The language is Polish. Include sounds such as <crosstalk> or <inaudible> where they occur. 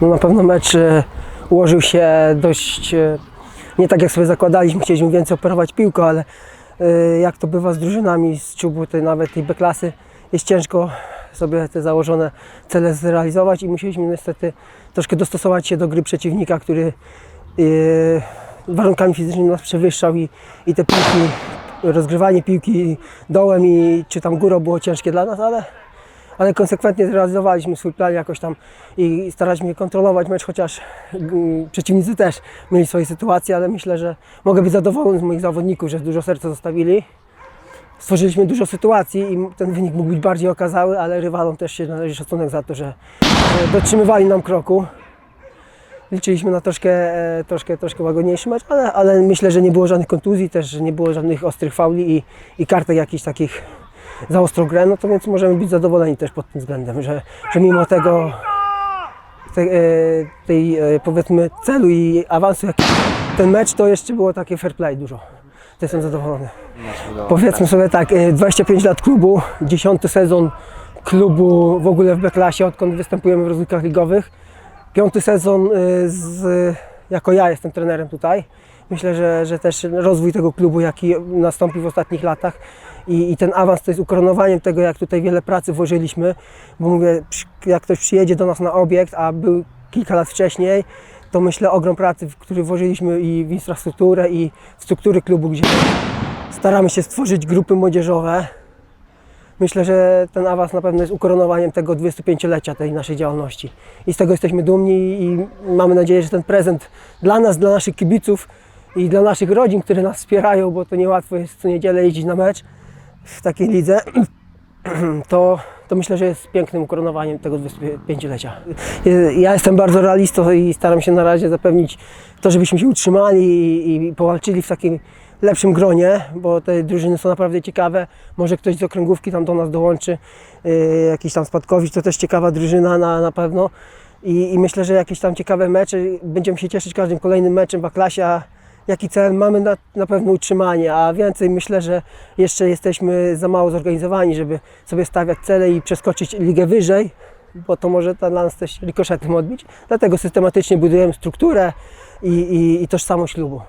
No na pewno mecz e, ułożył się dość e, nie tak jak sobie zakładaliśmy, chcieliśmy więcej operować piłką, ale e, jak to bywa z drużynami z czubu, tej nawet tej B-klasy, jest ciężko sobie te założone cele zrealizować i musieliśmy niestety troszkę dostosować się do gry przeciwnika, który warunkami fizycznymi nas przewyższał i, i te piłki, rozgrywanie piłki dołem i czy tam górą było ciężkie dla nas, ale ale konsekwentnie zrealizowaliśmy swój plan jakoś tam i staraliśmy się kontrolować mecz, chociaż mm, przeciwnicy też mieli swoje sytuacje, ale myślę, że mogę być zadowolony z moich zawodników, że dużo serca zostawili. Stworzyliśmy dużo sytuacji i ten wynik mógł być bardziej okazały, ale rywalom też się należy szacunek za to, że, że dotrzymywali nam kroku. Liczyliśmy na troszkę, e, troszkę, troszkę łagodniejszy mecz, ale, ale myślę, że nie było żadnych kontuzji, też nie było żadnych ostrych fauli i, i kartek jakichś takich za ostrą grę, no to więc możemy być zadowoleni też pod tym względem, że, że mimo tego te, e, tej e, powiedzmy celu i awansu jaki ten mecz, to jeszcze było takie fair play dużo. To jestem zadowolony. Powiedzmy sobie tak, e, 25 lat klubu, 10 sezon klubu w ogóle w B-klasie, odkąd występujemy w rozgrywkach ligowych. Piąty sezon e, z, jako ja jestem trenerem tutaj. Myślę, że, że też rozwój tego klubu, jaki nastąpił w ostatnich latach i, i ten awans to jest ukoronowaniem tego, jak tutaj wiele pracy włożyliśmy, bo mówię, jak ktoś przyjedzie do nas na obiekt, a był kilka lat wcześniej, to myślę ogrom pracy, który włożyliśmy i w infrastrukturę, i w struktury klubu, gdzie staramy się stworzyć grupy młodzieżowe. Myślę, że ten awans na pewno jest ukoronowaniem tego 25-lecia tej naszej działalności. I z tego jesteśmy dumni i mamy nadzieję, że ten prezent dla nas, dla naszych kibiców i dla naszych rodzin, które nas wspierają, bo to niełatwo jest co niedzielę jeździć na mecz w takiej lidze, <clears throat> to, to myślę, że jest pięknym ukoronowaniem tego 25-lecia. Ja jestem bardzo realistą i staram się na razie zapewnić to, żebyśmy się utrzymali i, i powalczyli w takim lepszym gronie, bo te drużyny są naprawdę ciekawe. Może ktoś z okręgówki tam do nas dołączy, yy, jakiś tam spadkowicz, to też ciekawa drużyna na, na pewno. I, I myślę, że jakieś tam ciekawe mecze, będziemy się cieszyć każdym kolejnym meczem w jaki cel mamy na, na pewno utrzymanie, a więcej myślę, że jeszcze jesteśmy za mało zorganizowani, żeby sobie stawiać cele i przeskoczyć ligę wyżej, bo to może dla nas też rikoszetem odbić. Dlatego systematycznie budujemy strukturę i, i, i tożsamość klubu.